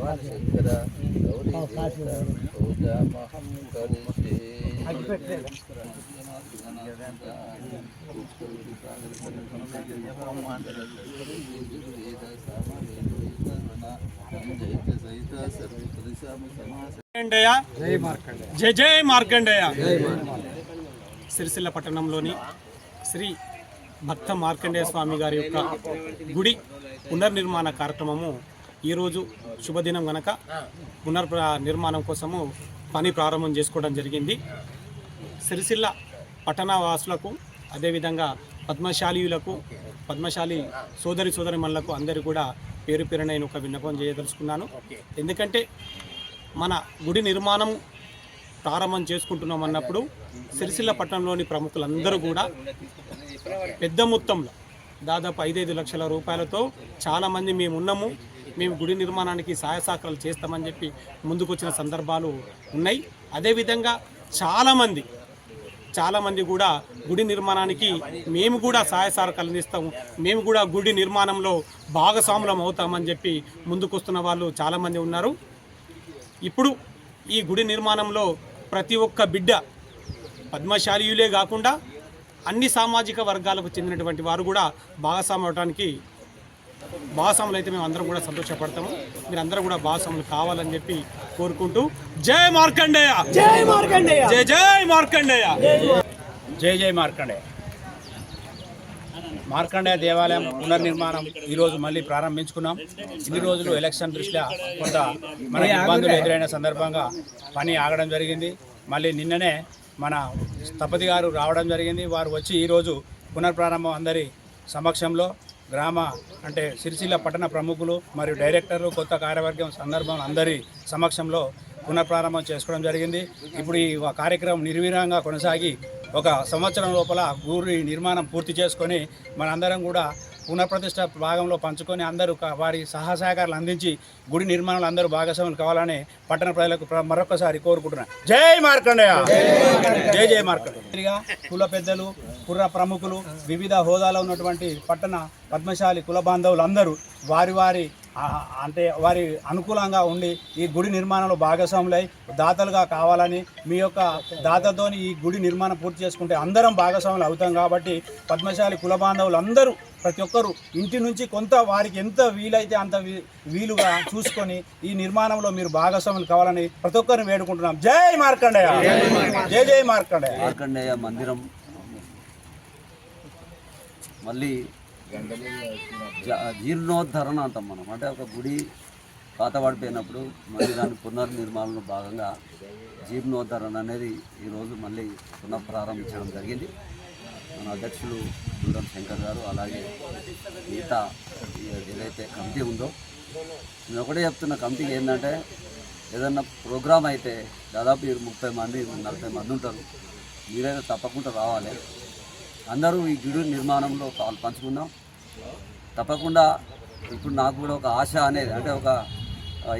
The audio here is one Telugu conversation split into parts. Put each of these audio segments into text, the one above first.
భగవాన్ గౌరీ పూజామహం మార్కండేయ. సిరిసిల్ల పట్టణంలోని శ్రీ భక్త మార్కండేయ స్వామి గారి యొక్క గుడి పునర్నిర్మాణ కార్యక్రమము ఈరోజు శుభదినం గనక పునర్ నిర్మాణం కోసము పని ప్రారంభం చేసుకోవడం జరిగింది. సిరిసిల్ల పట్టణ వాసులకు అదేవిధంగా పద్మశాలీయులకు పద్మశాలి సోదరి సోదరిమణులకు అందరూ కూడా పేరు పేరునైన నేను ఒక విన్నపం చేయదలుచుకున్నాను. ఎందుకంటే మన గుడి నిర్మాణం ప్రారంభం చేసుకుంటున్నాం అన్నప్పుడు సిరిసిల్ల పట్టణంలోని ప్రముఖులందరూ కూడా పెద్ద మొత్తంలో దాదాపు ఐదైదు లక్షల రూపాయలతో చాలామంది మేమున్నాము. మేము గుడి నిర్మాణానికి సహాయ సహకారాలు చేస్తామని చెప్పి ముందుకొచ్చిన సందర్భాలు ఉన్నాయి. అదేవిధంగా చాలామంది చాలామంది కూడా గుడి నిర్మాణానికి మేము కూడా సహాయ సహకారాలు అందిస్తాము. మేము కూడా గుడి నిర్మాణంలో భాగస్వాములం అవుతామని చెప్పి ముందుకొస్తున్న వాళ్ళు చాలామంది ఉన్నారు. ఇప్పుడు ఈ గుడి నిర్మాణంలో ప్రతి ఒక్క బిడ్డ పద్మశాలీయులే కాకుండా అన్ని సామాజిక వర్గాలకు చెందినటువంటి వారు కూడా భాగస్వామి అవడానికి భాగస్వాములు అయితే మేము అందరం కూడా సంతోషపడతాము. మీరు అందరూ కూడా భాగస్వాములు కావాలని చెప్పి కోరుకుంటూ జై మార్కండేయ! జై మార్కండేయ! జై జై మార్కండేయ! జై జై మార్కండే మార్కండేయ! దేవాలయం పునర్నిర్మాణం ఈరోజు మళ్ళీ ప్రారంభించుకున్నాం. ఇన్ని రోజులు ఎలక్షన్ దృష్ట్యా కొంత మన ఇబ్బందులు ఎదురైన సందర్భంగా పని ఆగడం జరిగింది. మళ్ళీ నిన్ననే మన స్థపతి గారు రావడం జరిగింది. వారు వచ్చి ఈరోజు పునర్ప్రారంభం అందరి సమక్షంలో గ్రామ అంటే సిరిసిల్ల పట్టణ ప్రముఖులు మరియు డైరెక్టర్లు కొత్త కార్యవర్గం సందర్భం అందరి సమక్షంలో పునఃప్రారంభం చేసుకోవడం జరిగింది. ఇప్పుడు ఈ కార్యక్రమం నిర్వీరంగా కొనసాగి ఒక సంవత్సరం లోపల ఊరి నిర్మాణం పూర్తి చేసుకొని మనందరం కూడా పునఃప్రతిష్ట భాగంలో పంచుకొని అందరూ వారి సహసహకారాలు అందించి గుడి నిర్మాణాలు అందరూ భాగస్వాములు కావాలని పట్టణ ప్రజలకు మరొకసారి కోరుకుంటున్నాను జై మార్కండయ్య జై జై మార్కండేయ! కుల పెద్దలు కుర్ర ప్రముఖులు వివిధ హోదాలో ఉన్నటువంటి పట్టణ పద్మశాలి కుల బాంధవులు అందరూ వారి వారి అంటే వారి అనుకూలంగా ఉండి ఈ గుడి నిర్మాణంలో భాగస్వాములై దాతలుగా కావాలని మీ యొక్క దాతతోని ఈ గుడి నిర్మాణం పూర్తి చేసుకుంటే అందరం భాగస్వాములు అవుతాం కాబట్టి పద్మశాలి కుల బాంధవులు అందరూ ప్రతి ఒక్కరు ఇంటి నుంచి కొంత వారికి ఎంత వీలైతే అంత వీ- వీలుగా చూసుకొని ఈ నిర్మాణంలో మీరు భాగస్వాములు కావాలని ప్రతి ఒక్కరిని వేడుకుంటున్నాం. జై మార్కండయ్య జై జై మార్కండయ్య మార్కండయ్య మందిరం. మళ్ళీ జీర్ణోద్ధరణ అంటాం మనం. అంటే ఒక గుడి పాత పడిపోయినప్పుడు మళ్ళీ దాని పునర్నిర్మాణంలో భాగంగా జీర్ణోద్ధరణ అనేది ఈరోజు మళ్ళీ పునఃప్రారంభించడం జరిగింది. మన అధ్యక్షులు దూరం శంకర్ గారు అలాగే మిగతా ఏదైతే కమిటీ ఉందో నేను ఒకటే చెప్తున్న కమిటీకి ఏంటంటే ఏదన్నా ప్రోగ్రామ్ అయితే దాదాపు ఇరు ముప్పై మంది నలభై మంది ఉంటారు. మీరైతే తప్పకుండా రావాలి. అందరూ ఈ గుడి నిర్మాణంలో పాలు పంచుకుందాం. తప్పకుండా ఇప్పుడు నాకు కూడా ఒక ఆశ అనేది అంటే ఒక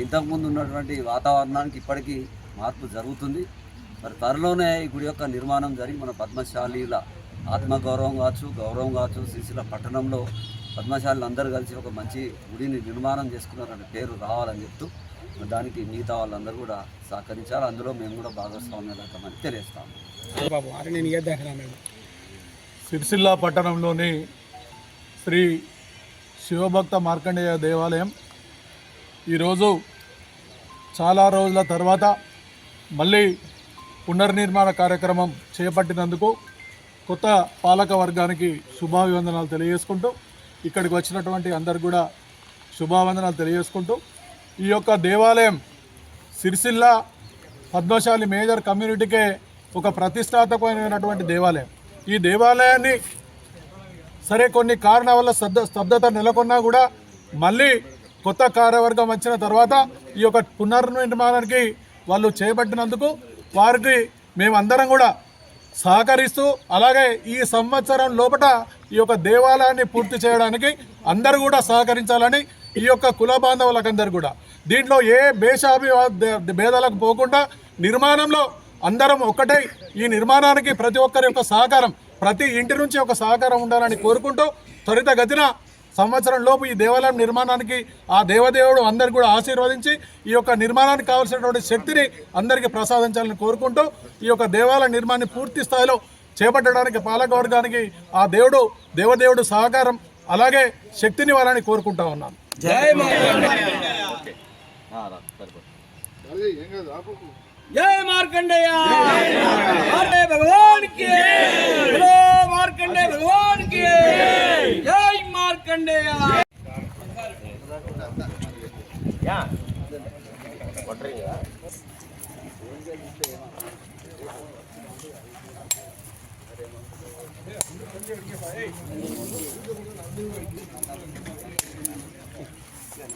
ఇంతకుముందు ఉన్నటువంటి వాతావరణానికి ఇప్పటికీ మార్పు జరుగుతుంది. మరి త్వరలోనే ఈ గుడి యొక్క నిర్మాణం జరిగి మన పద్మశాలీల ఆత్మగౌరవం కావచ్చు గౌరవం కావచ్చు శ్రీశైల పట్టణంలో పద్మశాలీలు అందరూ కలిసి ఒక మంచి గుడిని నిర్మాణం చేసుకున్నారనే పేరు రావాలని చెప్తూ దానికి మిగతా వాళ్ళందరూ కూడా సహకరించారు అందులో మేము కూడా భాగస్వామ్యం అవుతామని తెలియస్తాము సిరిసిల్ల పట్టణంలోని శ్రీ శివభక్త మార్కండేయ దేవాలయం. ఈరోజు చాలా రోజుల తర్వాత మళ్ళీ పునర్నిర్మాణ కార్యక్రమం చేపట్టినందుకు కొత్త పాలక వర్గానికి శుభాభివందనాలు తెలియజేసుకుంటూ ఇక్కడికి వచ్చినటువంటి అందరు కూడా శుభావందనాలు తెలియజేసుకుంటూ ఈ యొక్క దేవాలయం సిరిసిల్ల పద్మశాలి మేజర్ కమ్యూనిటీకే ఒక ప్రతిష్టాత్మకమైనటువంటి దేవాలయం. ఈ దేవాలయాన్ని సరే కొన్ని కారణాల వల్ల స్తబ్ద స్తబ్దత నెలకొన్నా కూడా మళ్ళీ కొత్త కార్యవర్గం వచ్చిన తర్వాత ఈ యొక్క పునర్నిర్మాణానికి వాళ్ళు చేపట్టినందుకు వారికి మేమందరం కూడా సహకరిస్తూ అలాగే ఈ సంవత్సరం లోపల ఈ యొక్క దేవాలయాన్ని పూర్తి చేయడానికి అందరూ కూడా సహకరించాలని ఈ యొక్క కుల బాంధవులకందరూ కూడా. దీంట్లో ఏ భేషాభి భేదాలకు పోకుండా నిర్మాణంలో అందరం ఒక్కటై ఈ నిర్మాణానికి ప్రతి ఒక్కరి యొక్క సహకారం ప్రతి ఇంటి నుంచి ఒక సహకారం ఉండాలని కోరుకుంటూ త్వరితగతిన సంవత్సరం లోపు ఈ దేవాలయం నిర్మాణానికి ఆ దేవదేవుడు అందరికి కూడా ఆశీర్వదించి ఈ యొక్క నిర్మాణానికి కావాల్సినటువంటి శక్తిని అందరికీ ప్రసాదించాలని కోరుకుంటూ ఈ యొక్క దేవాలయ నిర్మాణాన్ని పూర్తి స్థాయిలో చేపట్టడానికి పాలకవర్గానికి ఆ దేవుడు దేవదేవుడు సహకారం అలాగే శక్తిని వాళ్ళని కోరుకుంటా ఉన్నాను. జై మార్కండేయ మార్కండేయ భగవాన్కి జై మార్కండేయ భగవాన్కి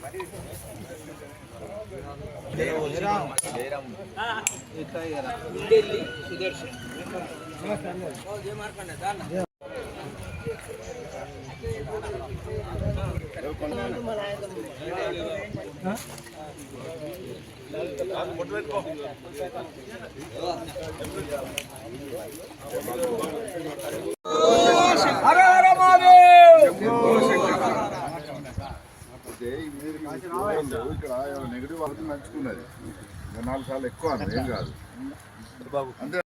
జై మార్కండేయ హర హర మహాదేవ్ అయితే మీరు ఇక్కడ వాళ్ళకి నచ్చుకున్నది. నాలుగు సార్లు ఎక్కువ ఏం కాదు. అంతే